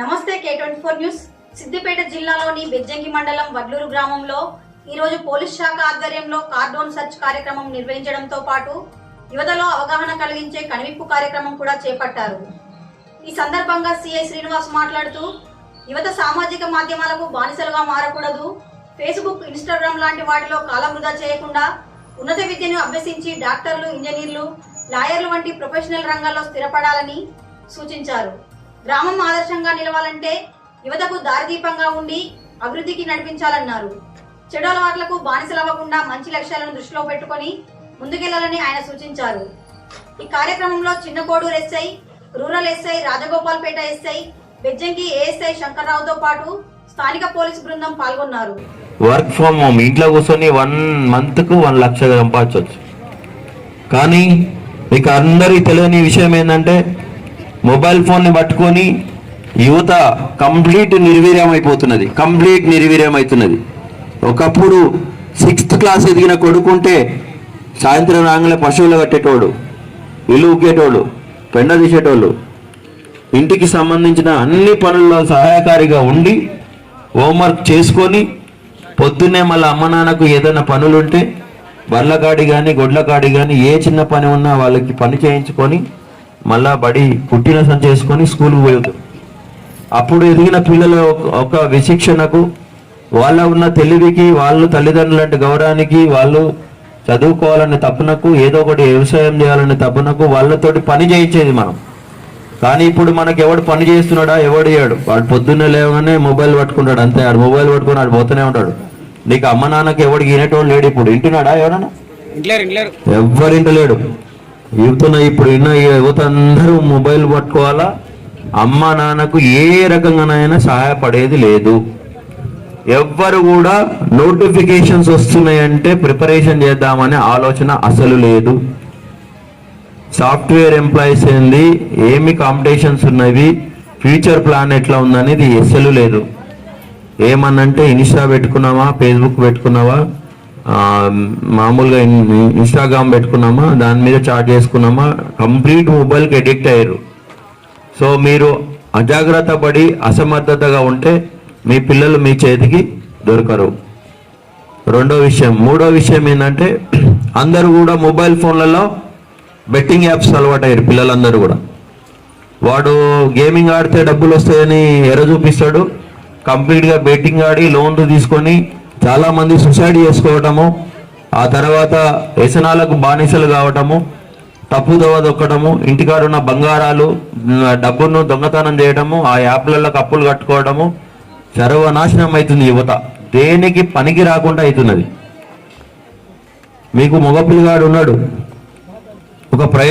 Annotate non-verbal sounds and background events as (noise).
నమస్తే K twenty four news. Siddipet జిల్లాలోని బెజ్జంకి మండలం వడ్లూరు గ్రామంలో ఈరోజు పోలీస్ శాఖ ఆధ్వర్యంలో కార్డోన్ సర్చ్ కార్యక్రమం నిర్వహించడంతో పాటు యువతలో అవగాహన కలిగించే కనువిప్పు కార్యక్రమం కూడా చేపట్టారు. ఈ సందర్భంగా సిఐ శ్రీనివాస్ మాట్లాడుతూ యువత సామాజిక మాధ్యమాలకు బానిసలుగా మారకూడదు. ఫేస్బుక్ ఇన్స్టాగ్రామ్ లాంటి వాటిలో కాలం వృధా చేయకుండా ఉన్నత విద్యను అభ్యసించి డాక్టర్లు ఇంజనీర్లు లాయర్లు వంటి ప్రొఫెషనల్ రంగాల్లో స్థిరపడాలని సూచించారు. గ్రామం ఆదర్శంగా నిలవాలంటే యువతకు దారిదీపంగా ఉండి అభివృద్ధికి నడిపించాలన్నారు. చెడు అలవాట్లకు బానిసలవ్వకుండా మంచి లక్ష్యాలను దృష్టిలో పెట్టుకొని ముందుకెళ్ళాలని ఆయన సూచించారు. ఈ కార్యక్రమంలో Chinnakodur SI rural SI Rajagopalpet SI Bejjanki ASI శంకర్రావుతో పాటు స్థానిక పోలీసు బృందం పాల్గొన్నారు. వర్క్ ఫ్రమ్ హోమ్ ఇంట్లో కూర్చొని వన్ మంత్కు వన్ లక్ష సంపాదించవచ్చు. కానీ మీకు అందరికీ తెలియని విషయం ఏంటంటే మొబైల్ ఫోన్ని పట్టుకొని యువత కంప్లీట్ నిర్వీర్యం అయిపోతున్నది కంప్లీట్ నిర్వీర్యం అవుతున్నది ఒకప్పుడు సిక్స్త్ క్లాస్ ఎదిగిన కొడుకుంటే సాయంత్రం రాగానే పశువులు కట్టేటోడు ఇల్లు ఉగ్గేటోడు పెండ తీసేటోళ్ళు. ఇంటికి సంబంధించిన అన్ని పనుల్లో సహాయకారిగా ఉండి హోంవర్క్ చేసుకొని పొద్దున్నే మళ్ళీ అమ్మ నాన్నకు ఏదైనా పనులుంటే బర్లకాడి కానీ గొడ్లకాడి కానీ ఏ చిన్న పని ఉన్నా వాళ్ళకి పని చేయించుకొని మళ్ళా బడి పుట్టిన సంచి చేసుకొని స్కూల్కి పోయేది అప్పుడు ఎదిగిన పిల్లల ఒక- విశిక్షణకు వాళ్ళ ఉన్న తెలివికి వాళ్ళు తల్లిదండ్రులంటే గౌరవానికి వాళ్ళు చదువుకోవాలనే తపనకు ఏదో ఒకటి వ్యవసాయం చేయాలనే తపనకు వాళ్ళతోటి పని చేయించేది మనం. కానీ ఇప్పుడు మనకి ఎవడు పని చేస్తున్నాడా? ఎవడు చేయడు వాడు పొద్దున్నే లేవగానే మొబైల్ పట్టుకుంటాడు అంతే. ఆడు మొబైల్ పట్టుకుని ఆడు పోతూనే ఉంటాడు. నీకు అమ్మ నాన్నకి ఎవడికి వినేటోడు లేడు ఇప్పుడు. వింటున్నాడా ఎవడన్నా? ఎవరింట లేడు. యువతన ఇప్పుడు ఉన్న యువత అందరూ మొబైల్ పట్టుకోవాలా? అమ్మ నాన్నకు ఏ రకంగానైనా సహాయపడేది లేదు. ఎవ్వరు కూడా నోటిఫికేషన్స్ వస్తున్నాయంటే ప్రిపరేషన్ చేద్దామనే ఆలోచన అసలు లేదు. సాఫ్ట్వేర్ ఎంప్లాయీస్ ఏంది? ఏమి కాంపిటీషన్స్ ఉన్నవి? ఫ్యూచర్ ప్లాన్ ఎట్లా ఉందనేది అసలు లేదు. ఏమన్నంటే ఇన్స్టా పెట్టుకున్నావా? ఫేస్బుక్ పెట్టుకున్నావా? మామూలుగా ఇన్స్టాగ్రామ్ పెట్టుకున్నామా దాని మీద చాట్ చేసుకున్నామా కంప్లీట్ మొబైల్కి అడిక్ట్ అయ్యారు. సో మీరు అజాగ్రత్త పడి అసమర్థతగా ఉంటే మీ పిల్లలు మీ చేతికి దొరకరు. రెండో విషయం. మూడో విషయం ఏంటంటే (clears throat) అందరూ కూడా మొబైల్ ఫోన్లలో బెట్టింగ్ యాప్స్ అలవాటయ్యారు పిల్లలందరూ కూడా. వాడు గేమింగ్ ఆడితే డబ్బులు వస్తాయని ఎర చూపిస్తాడు. కంప్లీట్గా బెట్టింగ్ ఆడి లోన్లు తీసుకొని చాలా మంది సుసైడ్ చేసుకోవటము ఆ తర్వాత వ్యసనాలకు బానిసలు కావటము తప్పుదోవ దొక్కడము ఇంటికాడ ఉన్న బంగారాలు డబ్బును దొంగతనం చేయడము ఆ యాప్లలో అప్పులు కట్టుకోవడము సర్వనాశనం అవుతుంది యువత. దేనికి పనికి రాకుండా అవుతున్నది. మీకు మగపిల్లగాడు ఉన్నాడు. ఒక ప్రై